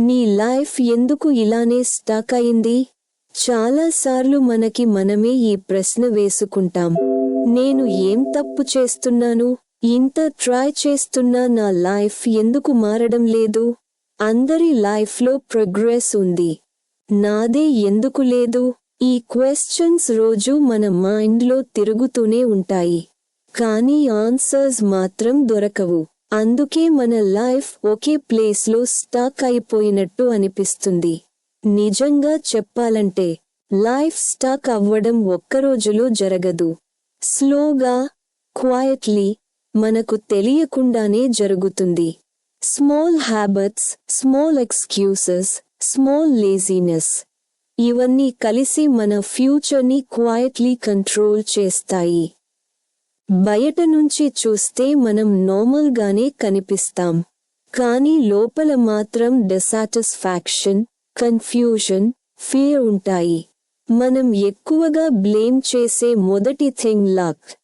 నీ లైఫ్ ఎందుకు ఇలానే స్టక్ అయింది? చాలాసార్లు మనకి మనమే ఈ ప్రశ్న వేసుకుంటాం. నేను ఏం తప్పు చేస్తున్నాను? ఇంత ట్రై చేస్తున్నా నా లైఫ్ ఎందుకు మారడం లేదు? అందరి లైఫ్లో ప్రోగ్రెస్ ఉంది. నాదే ఎందుకు లేదు? ఈ క్వశ్చన్స్ రోజు మన మైండ్లో తిరుగుతూనే ఉంటాయి. కానీ ఆన్సర్స్ మాత్రం దొరకవు. అందుకే మన లైఫ్ ఒకే ప్లేస్లో స్టాక్ అయిపోయినట్టు అనిపిస్తుంది. నిజంగా చెప్పాలంటే లైఫ్ స్టాక్ అవ్వడం ఒక్కరోజులో జరగదు. స్లోగా క్వాయట్లీ మనకు తెలియకుండానే జరుగుతుంది. Small habits small excuses small laziness ఇవన్నీ కలిసి మన ఫ్యూచర్ని క్వాయట్లీ కంట్రోల్ చేస్తాయి. బయట నుంచి చూస్తే మనం నార్మల్గానే కనిపిస్తాం. కానీ లోపల మాత్రం డిసాటిస్ఫాక్షన్ కన్ఫ్యూజన్ ఫియర్ ఉంటాయి. మనం ఎక్కువగా బ్లేమ్ చేసే మొదటి థింగ్ లక్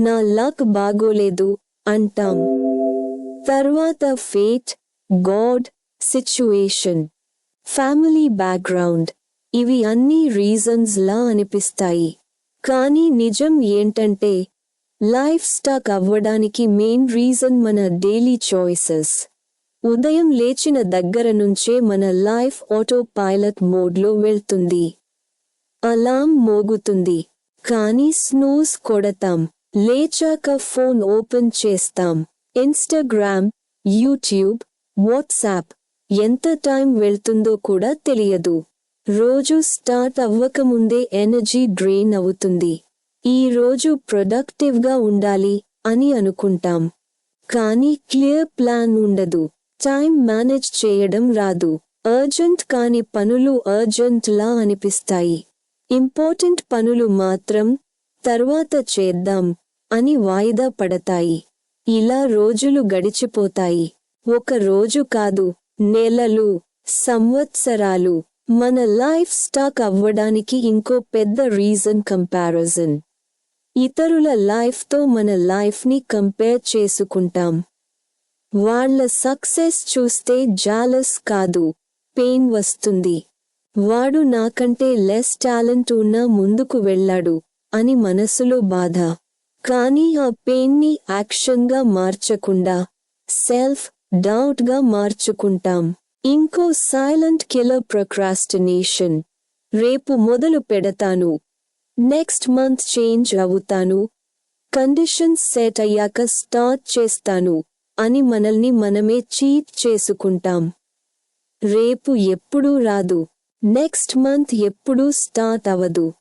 నా లక్ బాగోలేదు అంటాం. తర్వాత fate god situation family background ఇవి అన్ని రీజన్స్లా అనిపిస్తాయి. కానీ నిజం ఏంటంటే లైఫ్ స్టాక్ అవ్వడానికి మెయిన్ రీజన్ మన డైలీ చాయిసెస్. ఉదయం లేచిన దగ్గర నుంచే మన లైఫ్ ఆటో పైలట్ మోడ్లో వెళ్తుంది. అలాం మోగుతుంది. కానీ స్నూస్ కొడతాం. లేచాక ఫోన్ ఓపెన్ చేస్తాం. ఇన్స్టాగ్రామ్ యూట్యూబ్ వాట్సాప్ ఎంత టైం వెళ్తుందో కూడా తెలియదు. రోజు స్టార్ట్ అవ్వకముందే ఎనర్జీ డ్రెయిన్ అవుతుంది. ఈ రోజు ప్రొడక్టివ్గా ఉండాలి అని అనుకుంటాం. కానీ క్లియర్ ప్లాన్ ఉండదు. టైం మేనేజ్ చేయడం రాదు. అర్జెంట్ కాని పనులు అర్జెంట్లా అనిపిస్తాయి. ఇంపార్టెంట్ పనులు మాత్రం తర్వాత చేద్దాం అని వాయిదా పడతాయి. ఇలా రోజులు గడిచిపోతాయి. ఒక రోజు కాదు నెలలు సంవత్సరాలు. మన లైఫ్ స్టాక్ అవ్వడానికి ఇంకో పెద్ద రీజన్ కంపారిజన్ ఇతరుల లైఫ్తో మన లైఫ్ని కంపేర్ చేసుకుంటాం. వాళ్ళ సక్సెస్ చూస్తే జాలస్ కాదు పెయిన్ వస్తుంది. వాడు నాకంటే లెస్ టాలెంట్ ఉన్నా ముందుకు వెళ్ళాడు అని మనసులో బాధ. కానీ ఆ పెయిన్ని యాక్షన్గా మార్చకుండా సెల్ఫ్ డౌట్గా మార్చుకుంటాం. ఇంకో సైలెంట్ కిల్లర్ ప్రొక్రాస్టినేషన్. రేపు మొదలు పెడతాను. నెక్స్ట్ మంత్ చేంజ్ అవుతాను. కండిషన్స్ సెట్ అయ్యాక స్టార్ట్ చేస్తాను అని మనల్ని మనమే చీట్ చేసుకుంటాం. రేపు ఎప్పుడూ రాదు. నెక్స్ట్ మంత్ ఎప్పుడూ స్టార్ట్ అవ్వదు.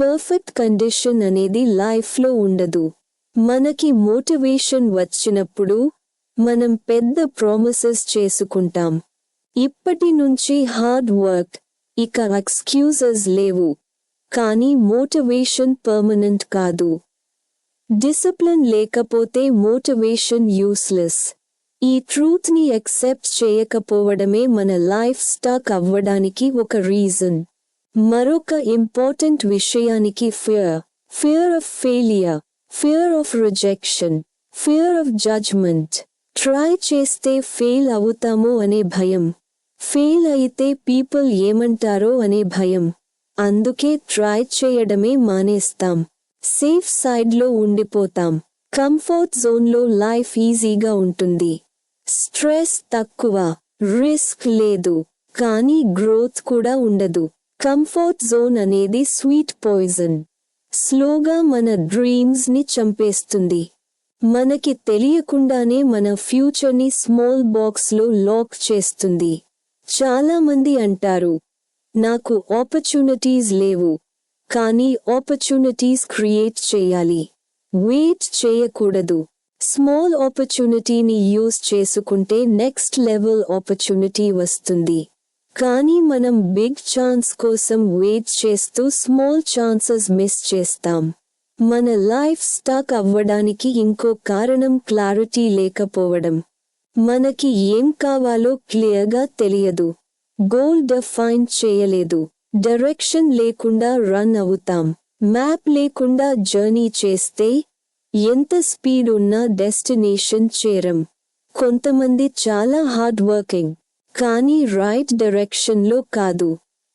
పర్ఫెక్ట్ కండిషన్ అనేది లైఫ్లో ఉండదు. మనకి మోటివేషన్ వచ్చినప్పుడు మనం పెద్ద ప్రామిసెస్ చేసుకుంటాం. ఇప్పటి నుంచి హార్డ్ వర్క్ ఇక ఎక్స్క్యూజెస్ లేవు. కానీ మోటివేషన్ పర్మనెంట్ కాదు. డిసిప్లిన్ లేకపోతే మోటివేషన్ యూస్లెస్. ఈ ట్రూత్ని యాక్సెప్ట్ చేయకపోవడమే మన లైఫ్ స్టాక్ అవ్వడానికి ఒక రీజన్. మరొక ఇంపార్టెంట్ విషయానికి fear. Fear of failure. Fear of rejection. Fear of judgement. Try చేస్తే ఫెయిల్ అవుతామో అనే భయం. ఫెయిల్ అయితే పీపుల్ ఏమంటారో అనే భయం. అందుకే ట్రై చేయడమే మానేస్తాం. సేఫ్ సైడ్లో ఉండిపోతాం. కంఫర్ట్ జోన్లో లైఫ్ ఈజీగా ఉంటుంది. స్ట్రెస్ తక్కువ. రిస్క్ లేదు. కానీ గ్రోత్ కూడా ఉండదు. కంఫర్ట్ జోన్ అనేది స్వీట్ పాయిజన్. స్లోగా మన డ్రీమ్స్ని చంపేస్తుంది. మనకి తెలియకుండానే మన ఫ్యూచర్ని స్మాల్ బాక్స్లో లాక్ చేస్తుంది. చాలా మంది అంటారు నాకు ఆపర్చునిటీస్ లేవు. కానీ ఆపర్చునిటీస్ క్రియేట్ చేయాలి. వెయిట్ చేయకూడదు. స్మాల్ ఆపర్చునిటీని యూజ్ చేసుకుంటే నెక్స్ట్ లెవెల్ ఆపర్చునిటీ వస్తుంది. కానీ మనం బిగ్ ఛాన్స్ కోసం వెయిట్ చేస్తూ స్మాల్ ఛాన్సెస్ మిస్ చేస్తాం. మన లైఫ్ స్టాక్ అవ్వడానికి ఇంకో కారణం క్లారిటీ లేకపోవడం. మనకి ఏం కావాలో క్లియర్గా తెలియదు. గోల్ డిఫైన్ చేయలేదు. డైరెక్షన్ లేకుండా రన్ అవుతాం. మ్యాప్ లేకుండా జర్నీ చేస్తే ఎంత స్పీడ్ ఉన్నా డెస్టినేషన్ చేరం. కొంతమంది చాలా హార్డ్ వర్కింగ్ కానీ రైట్ డైరెక్షన్లో కాదు.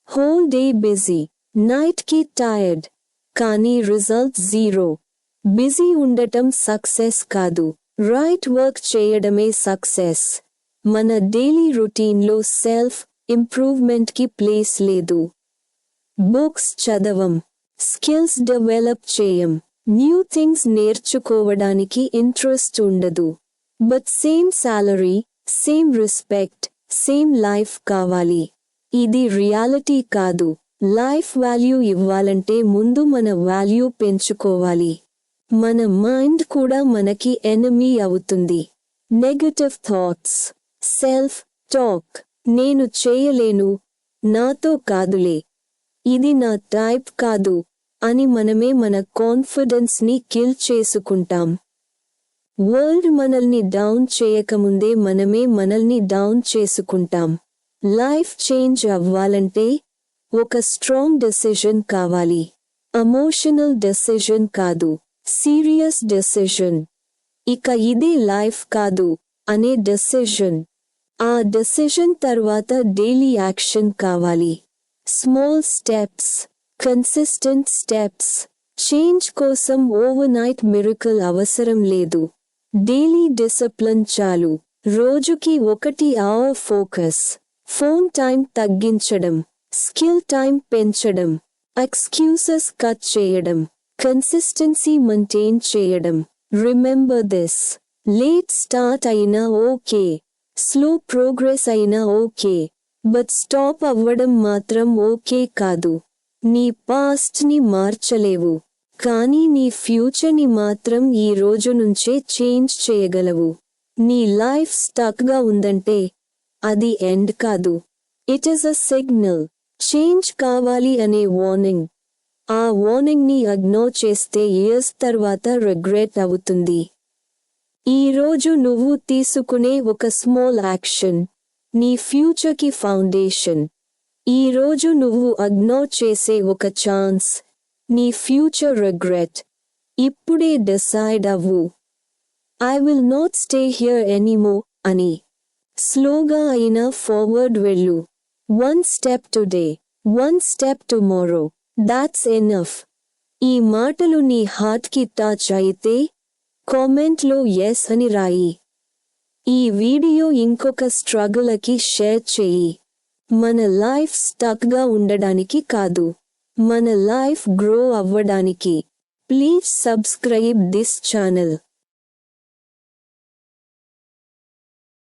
హోల్ డే బిజీ నైట్కి టైర్డ్ కానీ రిజల్ట్ జీరో బిజీ ఉండటం సక్సెస్ కాదు. రైట్ వర్క్ చేయడమే సక్సెస్ మన డైలీ రొటీన్లో సెల్ఫ్ ఇంప్రూవ్మెంట్కి ప్లేస్ లేదు. బుక్స్ చదవం స్కిల్స్ డెవలప్ చేయం న్యూ థింగ్స్ నేర్చుకోవడానికి ఇంట్రెస్ట్ ఉండదు. But same salary same respect same life కావాలి. ఇది రియాలిటీ కాదు. లైఫ్ వాల్యూ ఇవ్వాలంటే ముందు మన వాల్యూ పెంచుకోవాలి. మన మైండ్ కూడా మనకి ఎనమీ అవుతుంది. Negative thoughts self talk. నేను చేయలేను నాతో కాదులే. ఇది నా టైప్ కాదు అని మనమే మన కాన్ఫిడెన్స్ని కిల్ చేసుకుంటాం. వరల్డ్ మనల్ని డౌన్ చేయకముందే మనమే మనల్ని డౌన్ చేసుకుంటాం. లైఫ్ చేంజ్ అవ్వాలంటే ఒక స్ట్రాంగ్ డెసిషన్ కావాలి. ఎమోషనల్ డెసిషన్ కాదు సీరియస్ డెసిషన్. ఇక ఇది లైఫ్ కాదు అనే డెసిషన్. ఆ డెసిషన్ తర్వాత డైలీ యాక్షన్ కావాలి. Small steps consistent steps change కోసం ఓవర్ నైట్ మిరకల్ అవసరం లేదు. డైలీ డిసిప్లిన్ చాలు. రోజుకి ఒకటి అవర్ ఫోకస్ ఫోన్ టైం తగ్గించడం స్కిల్ టైం పెంచడం ఎక్స్క్యూసెస్ కట్ చేయడం కన్సిస్టెన్సీ మెయింటైన్ చేయడం. Remember this. లేట్ స్టార్ట్ అయినా ఓకే. స్లో ప్రోగ్రెస్ అయినా ఓకే బట్ స్టాప్ అవ్వడం మాత్రం ఓకే కాదు. నీ పాస్ట్ని మార్చలేవు కానీ నీ ఫ్యూచర్ని మాత్రం ఈ రోజు నుంచే చేంజ్ చేయగలవు. నీ లైఫ్ స్టక్గా ఉందంటే అది ఎండ్ కాదు. It is a signal change కావాలి అనే వార్నింగ్ ఆ వార్నింగ్ని అగ్నోర్ చేస్తే ఇయర్స్ తర్వాత రిగ్రెట్ అవుతుంది. ఈ రోజు నువ్వు తీసుకునే ఒక స్మాల్ యాక్షన్. నీ ఫ్యూచర్కి ఫౌండేషన్. ఈ రోజు నువ్వు అగ్నోర్ చేసే ఒక ఛాన్స్. నీ ఫ్యూచర్ రిగ్రెట్. ఇప్పుడే డిసైడ్ అవ్వు. I will not stay here anymore అని. స్లోగా అయినా ఫార్వర్డ్ వెళ్ళు. One step today. One step tomorrow. That's enough. ఈ మాటలు నీ హార్ట్కి టచ్ అయితే కామెంట్లో ఎస్ అని రాయి. ఈ వీడియో ఇంకొక స్ట్రగులకి షేర్ చేయి. మన లైఫ్ స్టక్గా ఉండడానికి కాదు. మన లైఫ్ గ్రో అవ్వడానికి. Please subscribe this channel